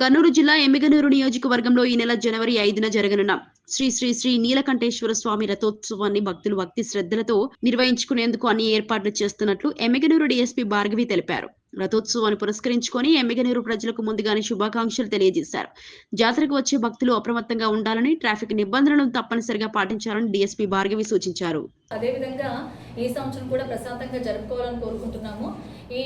కర్నూలు జిల్లా ఎమ్మిగనూరు నియోజకవర్గంలో ఈ నెల జనవరి ఐదున జరగనున్న శ్రీ శ్రీ శ్రీ నీలకంఠేశ్వర స్వామి రథోత్సవాన్ని భక్తులు భక్తి శ్రద్ధలతో నిర్వహించుకునేందుకు అన్ని ఏర్పాట్లు చేస్తున్నట్లు ఎమ్మిగనూరు డీఎస్పీ భార్గవి తెలిపారు. రథోత్సవాన్ని పురస్కరించుకొని ఎమ్మిగనూరు ప్రజలకు ముందుగానే శుభాకాంక్షలు తెలియజేశారు. జాతరకు వచ్చే భక్తులు అప్రమత్తంగా ఉండాలని ట్రాఫిక్ నిబంధనలను తప్పనిసరిగా పాటించాలని డీఎస్పీ భార్గవి సూచించారు. అదేవిధంగా ఈ సంవత్సరం కూడా ప్రశాంతంగా జరుపుకోవాలని కోరుకుంటున్నాము. ఈ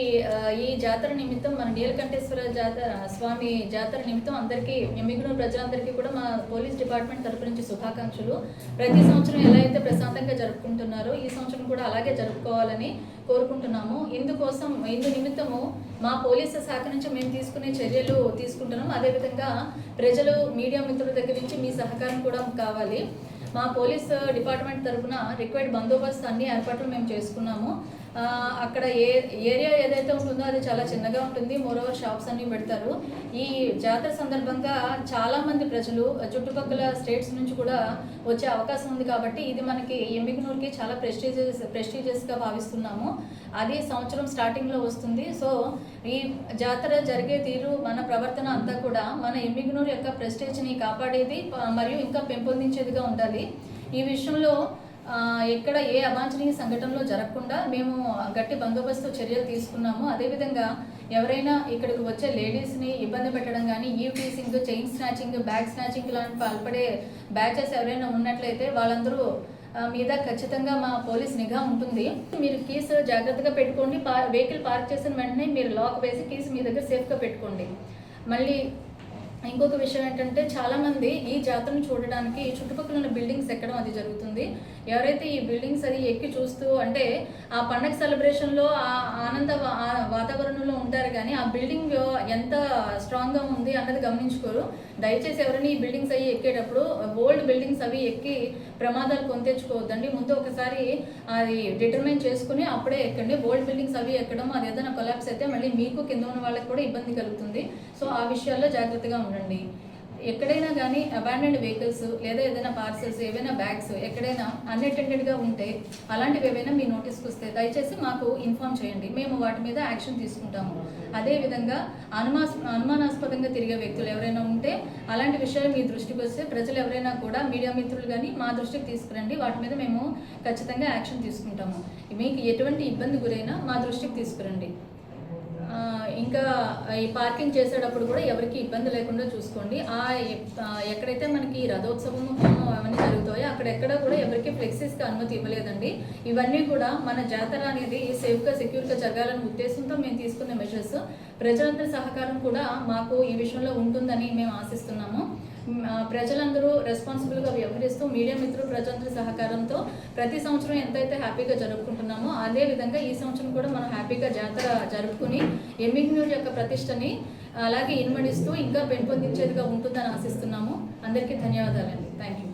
ఈ జాతర నిమిత్తం మన నీలకంఠేశ్వర జాతర స్వామి జాతర నిమిత్తం అందరికీ ఎమ్మిగునూరు ప్రజలందరికీ కూడా మా పోలీస్ డిపార్ట్మెంట్ తరపు నుంచి శుభాకాంక్షలు. ప్రతి సంవత్సరం ఎలా అయితే ప్రశాంతంగా జరుపుకుంటున్నారో ఈ సంవత్సరం కూడా అలాగే జరుపుకోవాలని కోరుకుంటున్నాము. ఇందుకోసం ఇందు నిమిత్తము మా పోలీసు శాఖ నుంచి మేము తీసుకునే చర్యలు తీసుకుంటున్నాము అదేవిధంగా ప్రజలు మీడియా మిత్రుల దగ్గర నుంచి మీ సహకారం కూడా కావాలి. మా పోలీస్ uh, డిపార్ట్మెంట్ తరఫున రిక్వైర్డ్ బందోబస్తు అన్ని ఏర్పాట్లు మేము చేసుకున్నాము. అక్కడ ఏ ఏరియా ఏదైతే ఉంటుందో అది చాలా చిన్నగా ఉంటుంది. మోరోవర్ షాప్స్ అన్ని పెడతారు. ఈ జాతర సందర్భంగా చాలామంది ప్రజలు చుట్టుపక్కల స్టేట్స్ నుంచి కూడా వచ్చే అవకాశం ఉంది కాబట్టి ఇది మనకి ఎంబిగ్నూర్కి చాలా ప్రెస్టీజియస్ ప్రెస్టీజియస్గా భావిస్తున్నాము. అది సంవత్సరం స్టార్టింగ్లో వస్తుంది. సో ఈ జాతర జరిగే తీరు మన ప్రవర్తన అంతా కూడా మన ఎంబికనూరు యొక్క ప్రెస్టేజ్ని కాపాడేది మరియు ఇంకా పెంపొందించేదిగా ఉండాలి. ఈ విషయంలో ఎక్కడ ఏ అవాంఛనీయ సంఘటనలు జరగకుండా మేము గట్టి బందోబస్తు చర్యలు తీసుకున్నాము. అదేవిధంగా ఎవరైనా ఇక్కడికి వచ్చే లేడీస్ని ఇబ్బంది పెట్టడం కానీ eve teasing chain snatching bag snatching లాంటి పాల్పడే బ్యాచెస్ ఎవరైనా ఉన్నట్లయితే వాళ్ళందరూ మీద ఖచ్చితంగా మా పోలీస్ నిఘా ఉంటుంది. మీరు కీస్ జాగ్రత్తగా పెట్టుకోండి. పార్ వెహికల్ పార్క్ చేసిన వెంటనే మీరు లాక్ వేసి కీస్ మీ దగ్గర సేఫ్గా పెట్టుకోండి. మళ్ళీ ఇంకొక విషయం ఏంటంటే చాలామంది ఈ జాతరను చూడడానికి చుట్టుపక్కల ఉన్న బిల్డింగ్స్ ఎక్కడం అది జరుగుతుంది. ఎవరైతే ఈ బిల్డింగ్స్ అది ఎక్కి చూస్తూ అంటే ఆ పండగ సెలబ్రేషన్లో ఆ ఆనంద వాతావరణంలో ఉంటారు కానీ ఆ బిల్డింగ్ ఎంత స్ట్రాంగ్గా ఉంది అన్నది గమనించుకోరు. దయచేసి ఎవరైనా ఈ బిల్డింగ్స్ అవి ఎక్కేటప్పుడు ఓల్డ్ బిల్డింగ్స్ అవి ఎక్కి ప్రమాదాలు కొంతెచ్చుకోవద్దండి ముందు ఒకసారి అది డిటర్మైన్ చేసుకుని అప్పుడే ఎక్కండి. ఓల్డ్ బిల్డింగ్స్ అవి ఎక్కడం అది ఏదైనా కొలాప్స్ అయితే మళ్ళీ మీకు కింద ఉన్న వాళ్ళకి కూడా ఇబ్బంది కలుగుతుంది. సో ఆ విషయాల్లో జాగ్రత్తగా ఉండండి. ఎక్కడైనా కానీ అబాండెడ్ వెహికల్స్ లేదా ఏదైనా పార్సల్స్ ఏవైనా బ్యాగ్స్ ఎక్కడైనా అన్అటెండెడ్గా ఉంటే అలాంటివి ఏవైనా మీ నోటీస్కి వస్తే దయచేసి మాకు ఇన్ఫామ్ చేయండి. మేము వాటి మీద యాక్షన్ తీసుకుంటాము. అదేవిధంగా అనుమాస్ అనుమానాస్పదంగా తిరిగే వ్యక్తులు ఎవరైనా ఉంటే అలాంటి విషయాలు మీ దృష్టికి వస్తే ప్రజలు ఎవరైనా కూడా మీడియా మిత్రులు కానీ మా దృష్టికి తీసుకురండి. వాటి మీద మేము ఖచ్చితంగా యాక్షన్ తీసుకుంటాము. మీకు ఎటువంటి ఇబ్బంది గురైనా మా దృష్టికి తీసుకురండి. ఇంకా ఈ పార్కింగ్ చేసేటప్పుడు కూడా ఎవరికి ఇబ్బంది లేకుండా చూసుకోండి. ఆ ఎక్కడైతే మనకి రథోత్సవం హోమం అవన్నీ జరుగుతాయో అక్కడెక్కడ కూడా ఎవరికి ఫ్లెక్సీస్కి అనుమతి ఇవ్వలేదండి. ఇవన్నీ కూడా మన జాతర అనేది సేఫ్గా ఇంకా జరగాలనే ఉద్దేశంతో మేము తీసుకున్న మెజర్స్ ప్రజలందరి సహకారం కూడా మాకు ఈ విషయంలో ఉంటుందని మేము ఆశిస్తున్నాము. ప్రజలందరూ రెస్పాన్సిబుల్గా వ్యవహరిస్తూ మీడియా మిత్రులు ప్రజలందరి సహకారంతో ప్రతి సంవత్సరం ఎంతైతే హ్యాపీగా జరుపుకుంటున్నామో అదే విధంగా ఈ సంవత్సరం కూడా మనం హ్యాపీగా జాతర జరుపుకుని ఎమ్మిగ్నూర్ యొక్క ప్రతిష్టని అలాగే ఇన్మడిస్తూ ఇంకా పెంపొందించేదిగా ఉంటుందని ఆశిస్తున్నాము. అందరికీ ధన్యవాదాలండి. Thank you